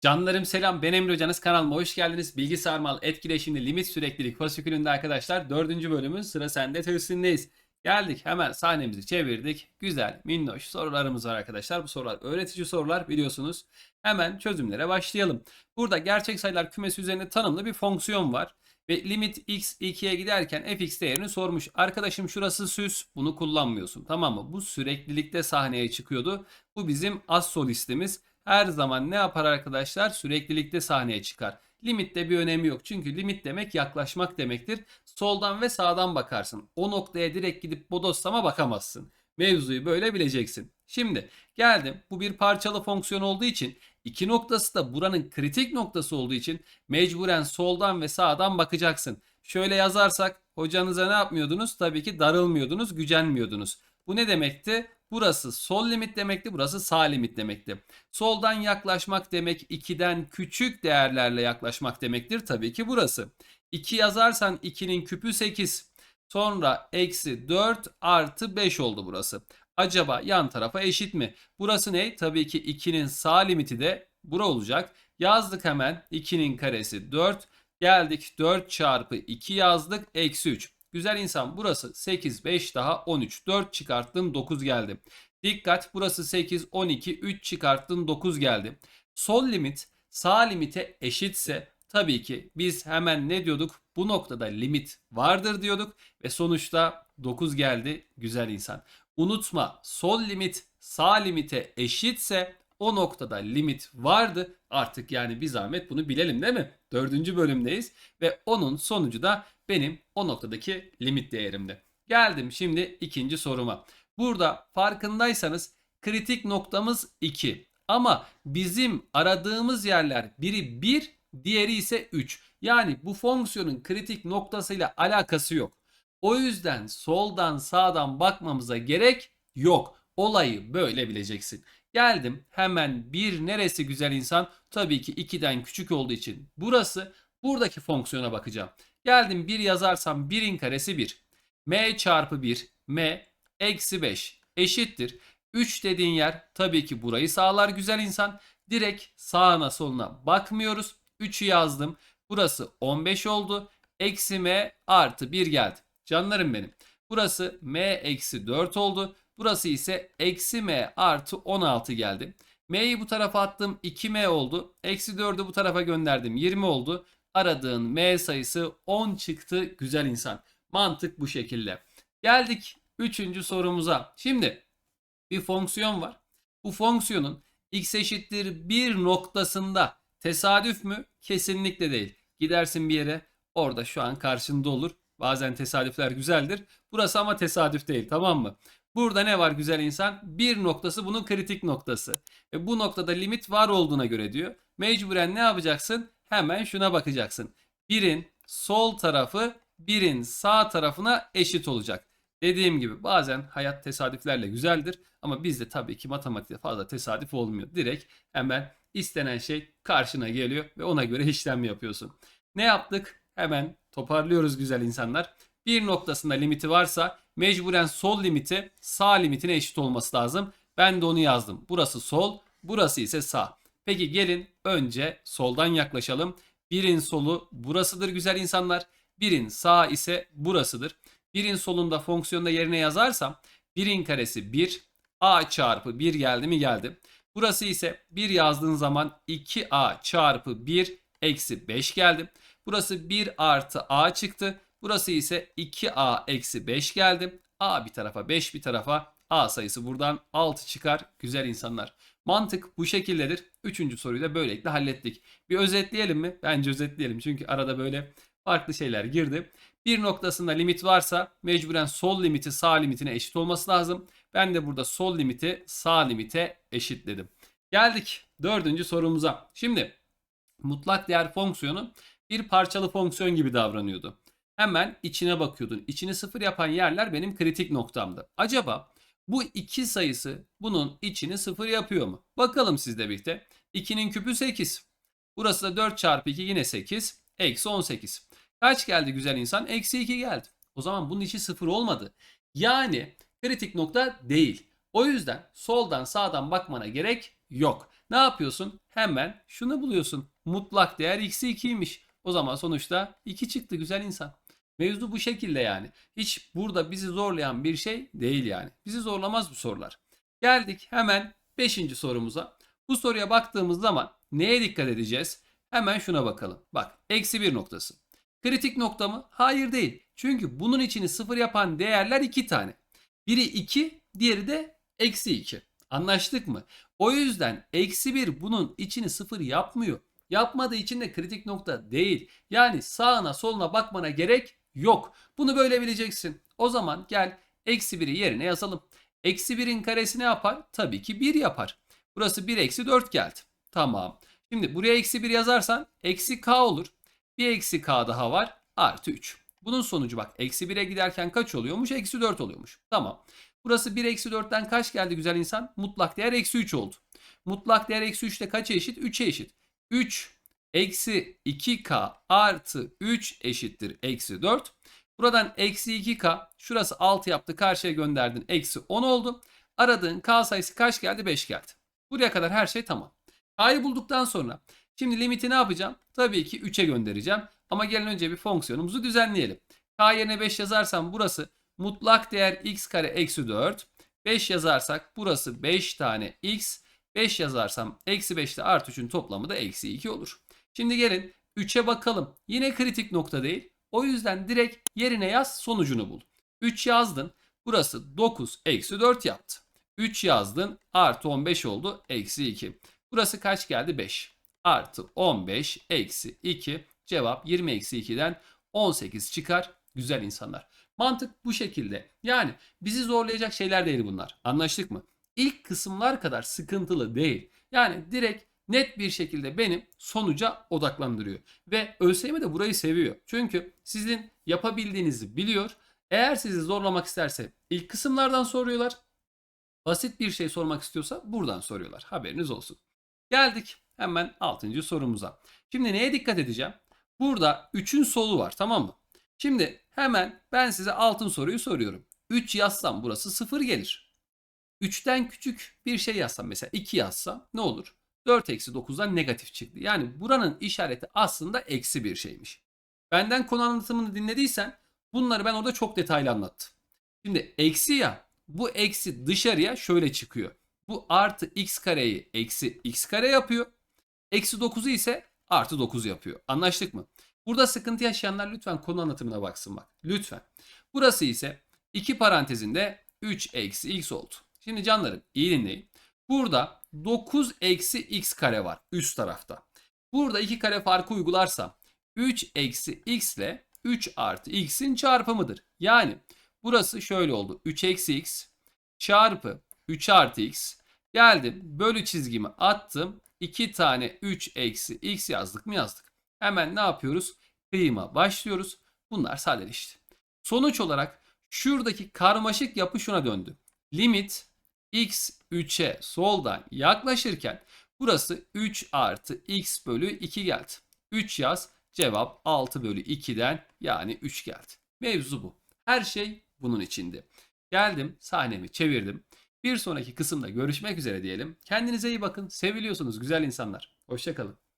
Canlarım selam ben Emre Hocanız kanalıma hoş geldiniz. Bilgisayar mal etkileşimli limit süreklilik fasikülünde arkadaşlar 4. bölümün sıra sende testindeyiz. Geldik hemen sahnemizi çevirdik. Güzel minnoş sorularımız var arkadaşlar. Bu sorular öğretici sorular biliyorsunuz. Hemen çözümlere başlayalım. Burada gerçek sayılar kümesi üzerinde tanımlı bir fonksiyon var. Ve limit x 2'ye giderken fx değerini sormuş. Arkadaşım şurası süs bunu kullanmıyorsun tamam mı? Bu süreklilikte sahneye çıkıyordu. Bu bizim az solistimiz her zaman ne yapar arkadaşlar? Süreklilikte sahneye çıkar. Limitte bir önemi yok. Çünkü limit demek yaklaşmak demektir. Soldan ve sağdan bakarsın. O noktaya direkt gidip bodoslama bakamazsın. Mevzuyu böyle bileceksin. Şimdi geldim. Bu bir parçalı fonksiyon olduğu için iki noktası da buranın kritik noktası olduğu için mecburen soldan ve sağdan bakacaksın. Şöyle yazarsak hocanıza ne yapmıyordunuz? Tabii ki darılmıyordunuz, gücenmiyordunuz. Bu ne demekti? Burası sol limit demekti, burası sağ limit demekti. Soldan yaklaşmak demek 2'den küçük değerlerle yaklaşmak demektir. Tabii ki burası. 2 yazarsan 2'nin küpü 8. Sonra eksi 4 artı 5 oldu burası. Acaba yan tarafa eşit mi? Burası ne? Tabii ki 2'nin sağ limiti de bura olacak. Yazdık hemen 2'nin karesi 4. Geldik 4 çarpı 2 yazdık. Eksi 3. Güzel insan burası 8 5 daha 13 4 çıkarttın 9 geldi. Dikkat burası 8 12 3 çıkarttın 9 geldi. Sol limit sağ limite eşitse tabii ki biz hemen ne diyorduk? Bu noktada limit vardır diyorduk ve sonuçta 9 geldi güzel insan. Unutma sol limit sağ limite eşitse o noktada limit vardı. Artık yani bir zahmet bunu bilelim değil mi? Dördüncü bölümdeyiz ve onun sonucu da benim o noktadaki limit değerimde. Geldim şimdi ikinci soruma. Burada farkındaysanız kritik noktamız 2. Ama bizim aradığımız yerler biri 1, diğeri ise 3. Yani bu fonksiyonun kritik noktasıyla alakası yok. O yüzden soldan sağdan bakmamıza gerek yok. Olayı böyle bileceksin. Geldim hemen bir neresi güzel insan? Tabii ki 2'den küçük olduğu için burası. Buradaki fonksiyona bakacağım. Geldim 1 yazarsam 1'in karesi 1. m çarpı 1 m eksi 5 eşittir. 3 dediğin yer tabii ki burayı sağlar güzel insan. Direkt sağına soluna bakmıyoruz. 3'ü yazdım. Burası 15 oldu. Eksi m artı 1 geldi. Canlarım benim. Burası m eksi 4 oldu. Burası ise eksi m artı 16 geldi. m'yi bu tarafa attım 2m oldu. Eksi 4'ü bu tarafa gönderdim 20 oldu. Aradığın m sayısı 10 çıktı güzel insan. Mantık bu şekilde. Geldik 3. sorumuza. Şimdi bir fonksiyon var. Bu fonksiyonun x eşittir 1 noktasında tesadüf mü? Kesinlikle değil. Gidersin bir yere orada şu an karşında olur. Bazen tesadüfler güzeldir. Burası ama tesadüf değil tamam mı? Burada ne var güzel insan? Bir noktası bunun kritik noktası. Ve bu noktada limit var olduğuna göre diyor. Mecburen ne yapacaksın? Hemen şuna bakacaksın. Birin sol tarafı birin sağ tarafına eşit olacak. Dediğim gibi bazen hayat tesadüflerle güzeldir ama bizde tabii ki matematikte fazla tesadüf olmuyor. Direkt hemen istenen şey karşına geliyor ve ona göre işlem yapıyorsun. Ne yaptık? Hemen toparlıyoruz güzel insanlar. Bir noktasında limiti varsa mecburen sol limiti sağ limitine eşit olması lazım. Ben de onu yazdım. Burası sol, burası ise sağ. Peki gelin önce soldan yaklaşalım. Birin solu burasıdır güzel insanlar. Birin sağ ise burasıdır. Birin solunda fonksiyonda yerine yazarsam birin karesi 1 a çarpı 1 geldi mi geldi. Burası ise 1 yazdığın zaman 2a çarpı 1 eksi 5 geldi. Burası 1 artı a çıktı. Burası ise 2a eksi 5 geldi. a bir tarafa 5 bir tarafa a sayısı buradan 6 çıkar güzel insanlar. Mantık bu şekildedir. Üçüncü soruyu da böylelikle hallettik. Bir özetleyelim mi? Bence özetleyelim çünkü arada böyle farklı şeyler girdi. Bir noktasında limit varsa mecburen sol limiti sağ limitine eşit olması lazım. Ben de burada sol limiti sağ limite eşitledim. Geldik dördüncü sorumuza. Şimdi mutlak değer fonksiyonu bir parçalı fonksiyon gibi davranıyordu. Hemen içine bakıyordun. İçini sıfır yapan yerler benim kritik noktamdı. Acaba bu iki sayısı bunun içini sıfır yapıyor mu? Bakalım sizle birlikte. 2'nin küpü 8. Burası da 4 çarpı 2 yine 8. Eksi 18. Kaç geldi güzel insan? Eksi 2 geldi. O zaman bunun içi sıfır olmadı. Yani kritik nokta değil. O yüzden soldan sağdan bakmana gerek yok. Ne yapıyorsun? Hemen şunu buluyorsun. Mutlak değer x'i 2'ymiş. O zaman sonuçta 2 çıktı güzel insan. Mevzu bu şekilde yani. Hiç burada bizi zorlayan bir şey değil yani. Bizi zorlamaz bu sorular. Geldik hemen 5. sorumuza. Bu soruya baktığımız zaman neye dikkat edeceğiz? Hemen şuna bakalım. Bak eksi 1 noktası. Kritik nokta mı? Hayır değil. Çünkü bunun içini sıfır yapan değerler iki tane. Biri 2, diğeri de eksi 2. Anlaştık mı? O yüzden eksi 1 bunun içini sıfır yapmıyor. Yapmadığı için de kritik nokta değil. Yani sağına soluna bakmana gerek yok. Bunu böyle bileceksin. O zaman gel eksi 1'i yerine yazalım. Eksi 1'in karesi ne yapar? Tabii ki 1 yapar. Burası 1 eksi 4 geldi. Tamam. Şimdi buraya eksi 1 yazarsan eksi k olur. Bir eksi k daha var. Artı 3. Bunun sonucu bak eksi 1'e giderken kaç oluyormuş? Eksi 4 oluyormuş. Tamam. Burası 1 eksi 4'ten kaç geldi güzel insan? Mutlak değer eksi 3 oldu. Mutlak değer eksi 3 de kaça eşit? 3'e eşit. 3 eksi 2k artı 3 eşittir eksi 4. Buradan eksi 2k şurası 6 yaptı karşıya gönderdin eksi 10 oldu. Aradığın k sayısı kaç geldi? 5 geldi. Buraya kadar her şey tamam. K'yı bulduktan sonra şimdi limiti ne yapacağım? Tabii ki 3'e göndereceğim. Ama gelin önce bir fonksiyonumuzu düzenleyelim. K yerine 5 yazarsam burası mutlak değer x kare eksi 4. 5 yazarsak burası 5 tane x. 5 yazarsam eksi 5 ile artı 3'ün toplamı da eksi 2 olur. Şimdi gelin 3'e bakalım. Yine kritik nokta değil. O yüzden direkt yerine yaz sonucunu bul. 3 yazdın. Burası 9 eksi 4 yaptı. 3 yazdın artı 15 oldu eksi 2. Burası kaç geldi? 5. Artı 15 eksi 2 cevap 20 eksi 2'den 18 çıkar. Güzel insanlar. Mantık bu şekilde. Yani bizi zorlayacak şeyler değil bunlar. Anlaştık mı? İlk kısımlar kadar sıkıntılı değil. Yani direkt net bir şekilde benim sonuca odaklandırıyor. Ve ÖSYM de burayı seviyor. Çünkü sizin yapabildiğinizi biliyor. Eğer sizi zorlamak isterse ilk kısımlardan soruyorlar. Basit bir şey sormak istiyorsa buradan soruyorlar. Haberiniz olsun. Geldik hemen 6. sorumuza. Şimdi neye dikkat edeceğim? Burada 3'ün solu var tamam mı? Şimdi hemen ben size altın soruyu soruyorum. 3 yazsam burası 0 gelir. 3'ten küçük bir şey yazsam mesela 2 yazsam ne olur? 4 eksi 9'dan negatif çıktı. Yani buranın işareti aslında eksi bir şeymiş. Benden konu anlatımını dinlediysen bunları ben orada çok detaylı anlattım. Şimdi eksi ya bu eksi dışarıya şöyle çıkıyor. Bu artı x kareyi eksi x kare yapıyor. Eksi 9'u ise artı 9 yapıyor. Anlaştık mı? Burada sıkıntı yaşayanlar lütfen konu anlatımına baksın bak. Lütfen. Burası ise 2 parantezinde 3 eksi x oldu. Şimdi canlarım iyi dinleyin. Burada 9 eksi x kare var üst tarafta. Burada 2 kare farkı uygularsam 3 eksi x ile 3 artı x'in çarpımıdır. Yani burası şöyle oldu. 3 eksi x çarpı 3 artı x. Geldim bölü çizgimi attım. 2 tane 3 eksi x yazdık mı yazdık. Hemen ne yapıyoruz? Kıyıma başlıyoruz. Bunlar sadeleşti. Sonuç olarak şuradaki karmaşık yapı şuna döndü. Limit x 3'e soldan yaklaşırken burası 3 artı x bölü 2 geldi. 3 yaz cevap 6 bölü 2'den yani 3 geldi. Mevzu bu. Her şey bunun içinde. Geldim sahnemi çevirdim. Bir sonraki kısımda görüşmek üzere diyelim. Kendinize iyi bakın. Seviliyorsunuz güzel insanlar. Hoşçakalın.